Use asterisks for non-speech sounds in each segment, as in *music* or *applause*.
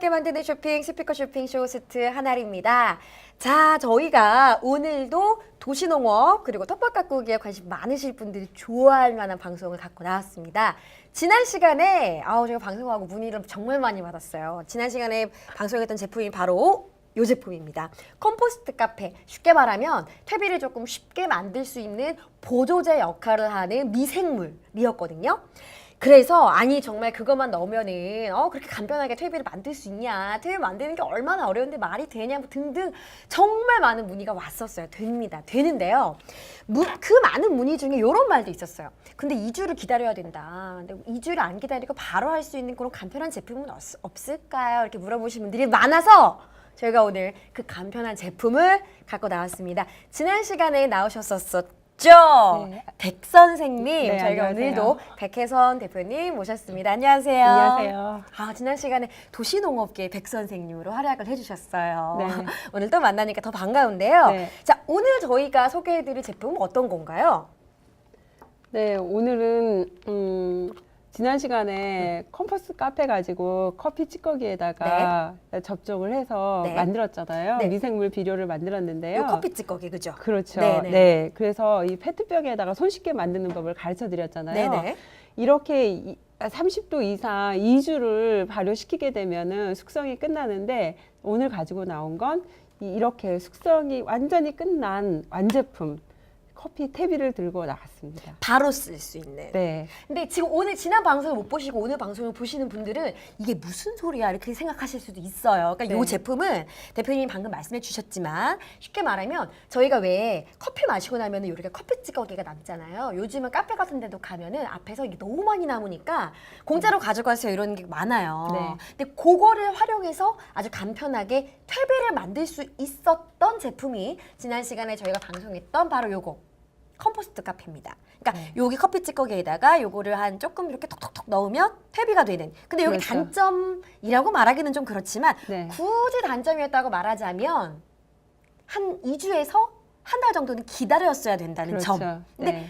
즐겁게 만드는 쇼핑 스피커 쇼핑 쇼호스트 한알입니다. 자, 저희가 오늘도 도시농업 그리고 텃밭 가꾸기에 관심 많으실 분들이 좋아할 만한 방송을 갖고 나왔습니다. 지난 시간에 아우 제가 방송하고 문의를 정말 많이 받았어요. 지난 시간에 방송했던 제품이 바로 이 제품입니다. 컴포스트 카페. 쉽게 말하면 퇴비를 조금 쉽게 만들 수 있는 보조제 역할을 하는 미생물이었거든요. 그래서 아니 정말 그것만 넣으면은 어 그렇게 간편하게 퇴비를 만들 수 있냐? 퇴비 만드는 게 얼마나 어려운데 말이 되냐 뭐 등등 정말 많은 문의가 왔었어요. 됩니다. 되는데요. 무, 그 많은 문의 중에 이런 말도 있었어요. 근데 2주를 기다려야 된다. 근데 2주를 안 기다리고 바로 할 수 있는 그런 간편한 제품은 없, 없을까요? 이렇게 물어보시는 분들이 많아서 저희가 오늘 그 간편한 제품을 갖고 나왔습니다. 지난 시간에 나오셨었 었죠 네. 백 선생님 네, 저희가 안녕하세요. 오늘도 백혜선 대표님 모셨습니다. 안녕하세요. 안녕하세요. 아, 지난 시간에 도시농업계 백 선생님으로 활약을 해주셨어요. 네. *laughs* 오늘 또 만나니까 더 반가운데요. 네. 자, 오늘 저희가 소개해드릴 제품은 어떤 건가요? 네, 오늘은 음, 지난 시간에 컴포스트 카페 가지고 커피 찌꺼기에다가 접종을 해서 네. 만들었잖아요. 네. 미생물 비료를 만들었는데요. 이 커피 찌꺼기 그죠? 그렇죠. 네 네. 네. 그래서 이 페트병에다가 손쉽게 만드는 법을 가르쳐 드렸잖아요. 네네. 이렇게 이- 30도 이상 2주를 발효시키게 되면은 숙성이 끝나는데 오늘 가지고 나온 건 이- 이렇게 숙성이 완전히 끝난 완제품 커피 태비를 들고 나갔습니다. 바로 쓸 수 있는. 네. 근데 지금 오늘 지난 방송을 못 보시고 오늘 방송을 보시는 분들은 이게 무슨 소리야 이렇게 생각하실 수도 있어요. 그러니까 이 네. 제품은 대표님이 방금 말씀해 주셨지만 쉽게 말하면 저희가 왜 커피 마시고 나면 은 이렇게 커피 찌꺼기가 남잖아요. 요즘은 카페 같은 데도 가면은 앞에서 이게 너무 많이 남으니까 공짜로 가져가세요 이런 게 많아요. 네. 근데 그거를 활용해서 아주 간편하게 퇴비를 만들 수 있었던 제품이 지난 시간에 저희가 방송했던 바로 요거 컴포스트 카페입니다. 그러니까 네. 여기 커피 찌꺼기에다가 요거를 한 조금 이렇게 톡톡톡 넣으면 퇴비가 되는. 근데 여기 그렇죠. 단점이라고 말하기는 좀 그렇지만 네. 굳이 단점이었다고 말하자면 한 2주에서 한 달 정도는 기다렸어야 된다는 그렇죠. 점. 근데 네.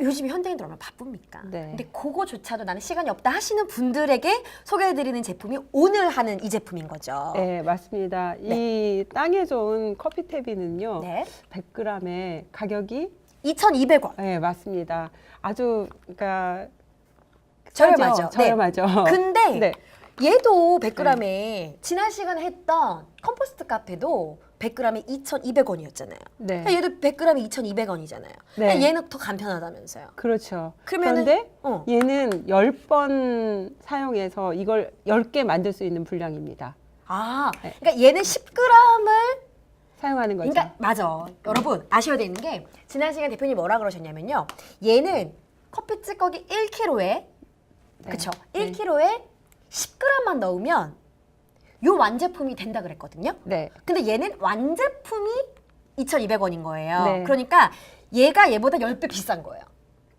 요즘 현대인들 얼마나 바쁩니까? 네. 근데 그거조차도 나는 시간이 없다 하시는 분들에게 소개해드리는 제품이 오늘 하는 이 제품인 거죠. 네, 맞습니다. 이 땅에 좋은 커피 태비는요. 네. 100g에 가격이 2,200원. 네, 맞습니다. 아주 그러니까 저렴하죠. 싸죠? 네. 저렴하죠. 근데 네. 얘도 100g에 지난 시간에 했던 컴포스트 카페도 100g에 2,200원이었잖아요. 네. 그러니까 얘도 100g에 2,200원이잖아요. 네. 얘는 더 간편하다면서요. 그렇죠. 그러면은- 그런데 어. 얘는 10번 사용해서 이걸 10개 만들 수 있는 분량입니다. 아, 네. 그러니까 얘는 10g을 사용하는 거죠. 그러니까 맞아. 여러분 아셔야 되는 게 지난 시간 대표님 뭐라 그러셨냐면요. 얘는 커피 찌꺼기 1kg에 그쵸? 네. 1kg에 10g만 넣으면 요 완제품이 된다 그랬거든요. 네. 근데 얘는 완제품이 2,200원인 거예요. 네. 그러니까 얘가 얘보다 10배 비싼 거예요.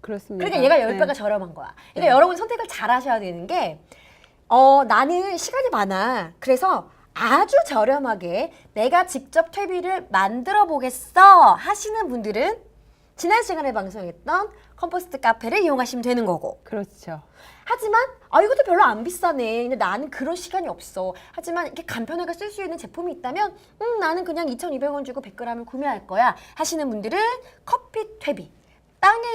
그렇습니다. 그러니까 얘가 10배가 네. 저렴한 거야. 그러니까 네. 여러분 선택을 잘 하셔야 되는 게 어, 나는 시간이 많아. 그래서 아주 저렴하게 내가 직접 퇴비를 만들어 보겠어 하시는 분들은 지난 시간에 방송했던 컴포스트 카페를 이용하시면 되는 거고. 그렇죠. 하지만 아 이것도 별로 안 비싸네. 근데 나는 그런 시간이 없어. 하지만 이렇게 간편하게 쓸 수 있는 제품이 있다면 음 나는 그냥 2,200원 주고 100g을 구매할 거야 하시는 분들은 커피 퇴비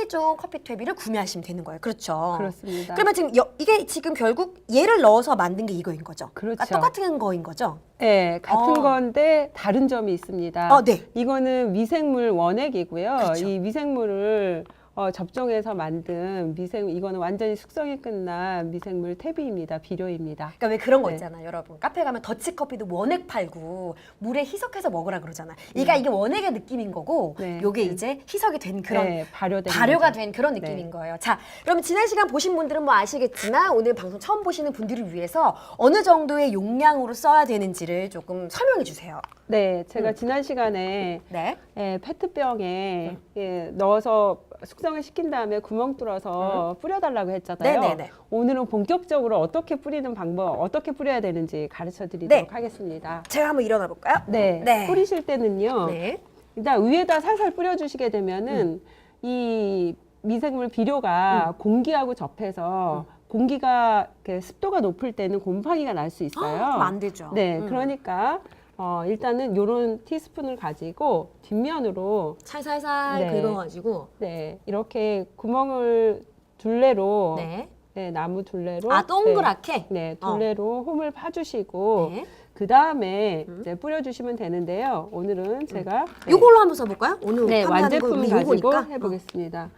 좋은 커피 퇴비를 구매하시면 되는 거예요. 그렇죠. 그렇습니다. 그러면 지금 여- 이게 지금 결국 얘를 넣어서 만든 게 이거인 거죠. 그러니까 그렇죠. 똑같은 거인 거죠. 네, 같은 어. 건데 다른 점이 있습니다. 어, 네. 이거는 미생물 원액이고요. 그렇죠. 이 미생물을 어, 접종해서 만든 미생 이거는 완전히 숙성이 끝난 미생물 태비입니다. 비료입니다. 그러니까 왜 그런 거 네. 있잖아, 여러분. 카페 가면 더치커피도 원액 팔고 물에 희석해서 먹으라 그러잖아. 그러니까 이게 원액의 느낌인 거고, 네. 요게 네. 이제 희석이 된 그런 네, 발효된 발효가 거죠. 된 그런 네. 느낌인 거예요. 자, 그럼 지난 시간 보신 분들은 뭐 아시겠지만 오늘 방송 처음 보시는 분들을 위해서 어느 정도의 용량으로 써야 되는지를 조금 설명해 주세요. 네, 제가 음. 지난 시간에 네. 예, 페트병에 예, 넣어서 숙성을 시킨 다음에 구멍 뚫어서 뿌려달라고 했잖아요. 음. 네네네. 오늘은 본격적으로 어떻게 뿌리는 방법, 어떻게 뿌려야 되는지 가르쳐 드리도록 네. 하겠습니다. 제가 한번 일어나 볼까요? 네, 네. 뿌리실 때는요. 네. 일단 위에다 살살 뿌려주시게 되면은 이 미생물 비료가 공기하고 접해서 공기가 이렇게 습도가 높을 때는 곰팡이가 날 수 있어요. 그럼 안 되죠. 네, 음. 그러니까 어, 일단은 요런 티스푼을 가지고 뒷면으로 살살살 네. 긁어가지고 네, 이렇게 구멍을 둘레로 네. 네. 나무 둘레로 아 동그랗게. 네, 네, 어. 둘레로 홈을 파주시고 네. 그 다음에 음. 이제 뿌려주시면 되는데요. 오늘은 제가 네, 이걸로 한번 써볼까요? 오늘 네, 완제품 가지고 요거니까. 해보겠습니다.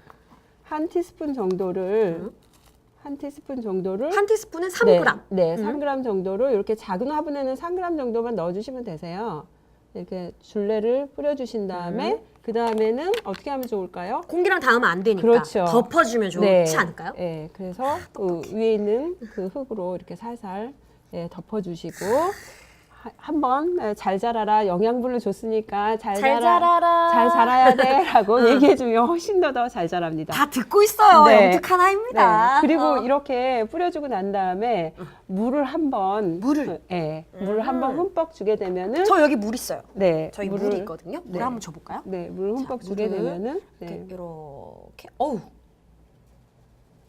한 티스푼 정도를 음. 한 티스푼 정도를 한 티스푼에 3g. 네, 네 음. 3g 정도로 이렇게 작은 화분에는 3g 정도만 넣어주시면 되세요. 이렇게 줄레를 뿌려주신 다음에 음. 그 다음에는 어떻게 하면 좋을까요? 공기랑 닿으면 안 되니까 그렇죠. 덮어주면 좋지 네, 않을까요? 네, 그래서 그 위에 있는 그 흙으로 이렇게 살살 네, 덮어주시고 하- 한번 네, 잘 자라라 영양분을 줬으니까 잘, 잘 자라 자라라. 잘 자라야 돼라고 *laughs* 얘기해 주면 훨씬 더 더 잘 자랍니다. 다 듣고 있어요. 네. 영특 하나입니다. 네. 그리고 어. 이렇게 뿌려주고 난 다음에 물을 한번 물을? 예, 음. 물을 한번 흠뻑 주게 되면은 저 여기 물 있어요. 네, 저희 물을- 물이 있거든요. 물 네. 한번 줘볼까요? 네, 물 흠뻑 자, 주게 물을 되면은 이렇게 네. 이렇게 어우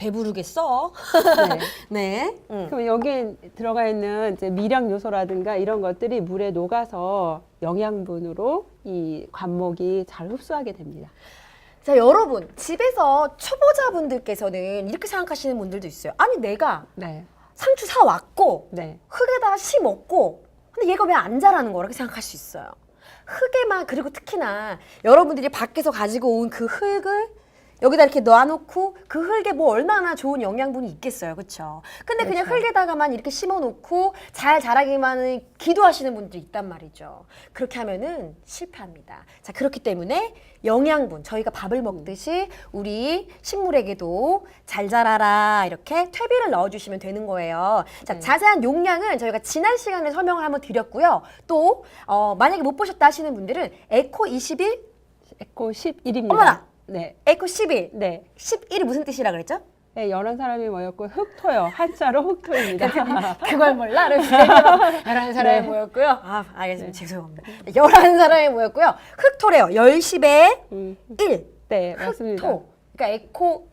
배부르겠어. *laughs* 네. 네. 음. 그럼 여기에 들어가 있는 이제 미량 요소라든가 이런 것들이 물에 녹아서 영양분으로 이 관목이 잘 흡수하게 됩니다. 자 여러분 집에서 초보자분들께서는 이렇게 생각하시는 분들도 있어요. 아니 내가 네, 상추 사 왔고 네, 흙에다가 심었고 근데 얘가 왜 안 자라는 거라고 생각할 수 있어요. 흙에만 그리고 특히나 여러분들이 밖에서 가지고 온 그 흙을 여기다 이렇게 놔놓고 그 흙에 뭐 얼마나 좋은 영양분이 있겠어요, 그렇죠? 근데 그냥 그렇죠. 흙에다가만 이렇게 심어놓고 잘 자라기만을 기도하시는 분들이 있단 말이죠. 그렇게 하면은 실패합니다. 자 그렇기 때문에 영양분 저희가 밥을 먹듯이 우리 식물에게도 잘 자라라 이렇게 퇴비를 넣어주시면 되는 거예요. 자 네. 자세한 용량은 저희가 지난 시간에 설명을 한번 드렸고요. 또 어, 만약에 못 보셨다 하시는 분들은 에코 21, 에코 11입니다. 어머나! 네, 에코 11, 네. 11이 무슨 뜻이라 그랬죠? 네, 여러 사람이 모였고 흑토요. 한자로 흑토입니다. *laughs* *laughs* 그걸 몰라? *laughs* 열한 사람이 네. 모였고요. 아, 알겠습니다. 죄송합니다. 열한 사람이 모였고요. 흑토래요. 열십의 음, 일. 네, 맞습니다. 흑토. 그러니까 에코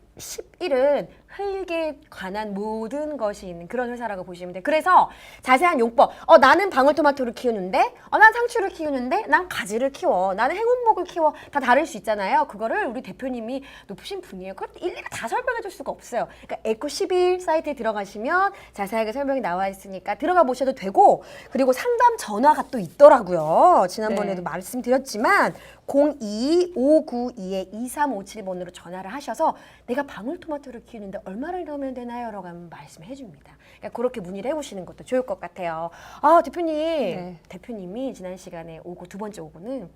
11은 흙에 관한 모든 것이 있는 그런 회사라고 보시면 돼요. 그래서 자세한 용법. 어, 나는 방울토마토를 키우는데, 어, 난 상추를 키우는데, 난 가지를 키워. 나는 행운목을 키워. 다 다를 수 있잖아요. 그거를 우리 대표님이 높으신 분이에요. 그걸 일일이 다 설명해 줄 수가 없어요. 그러니까 에코 11 사이트에 들어가시면 자세하게 설명이 나와 있으니까 들어가 보셔도 되고, 그리고 상담 전화가 또 있더라고요. 지난번에도 네. 말씀드렸지만 02592-2357번으로 전화를 하셔서 내가 방울토마토 를 키우는데 얼마를 넣으면 되나요? 라고 하면 말씀해 줍니다. 그러니까 그렇게 문의를 해보시는 것도 좋을 것 같아요. 아 대표님, 네. 대표님이 지난 시간에 오고 두 번째 오고는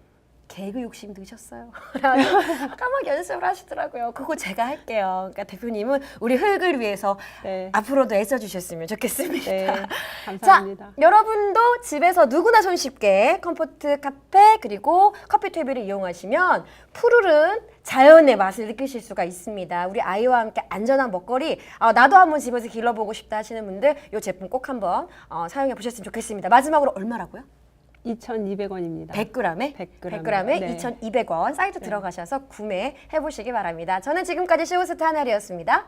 개그 욕심 드셨어요. *laughs* 라고 *laughs* 까맣게 연습을 하시더라고요. 그거 제가 할게요. 그러니까 대표님은 우리 흙을 위해서 네, 앞으로도 애써주셨으면 좋겠습니다. 네, *laughs* 자, 감사합니다. 여러분도 집에서 누구나 손쉽게 컴포트 카페 그리고 커피 퇴비를 이용하시면 푸르른 자연의 맛을 느끼실 수가 있습니다. 우리 아이와 함께 안전한 먹거리 아, 나도 한번 집에서 길러보고 싶다 하시는 분들 이 제품 꼭 한번 어, 사용해 보셨으면 좋겠습니다. 마지막으로 얼마라고요? 2,200원입니다. 100g에 100g. 100g에 네. 2,200원 사이트 들어가셔서 구매해 보시기 바랍니다. 저는 지금까지 쇼호스트 하나리였습니다.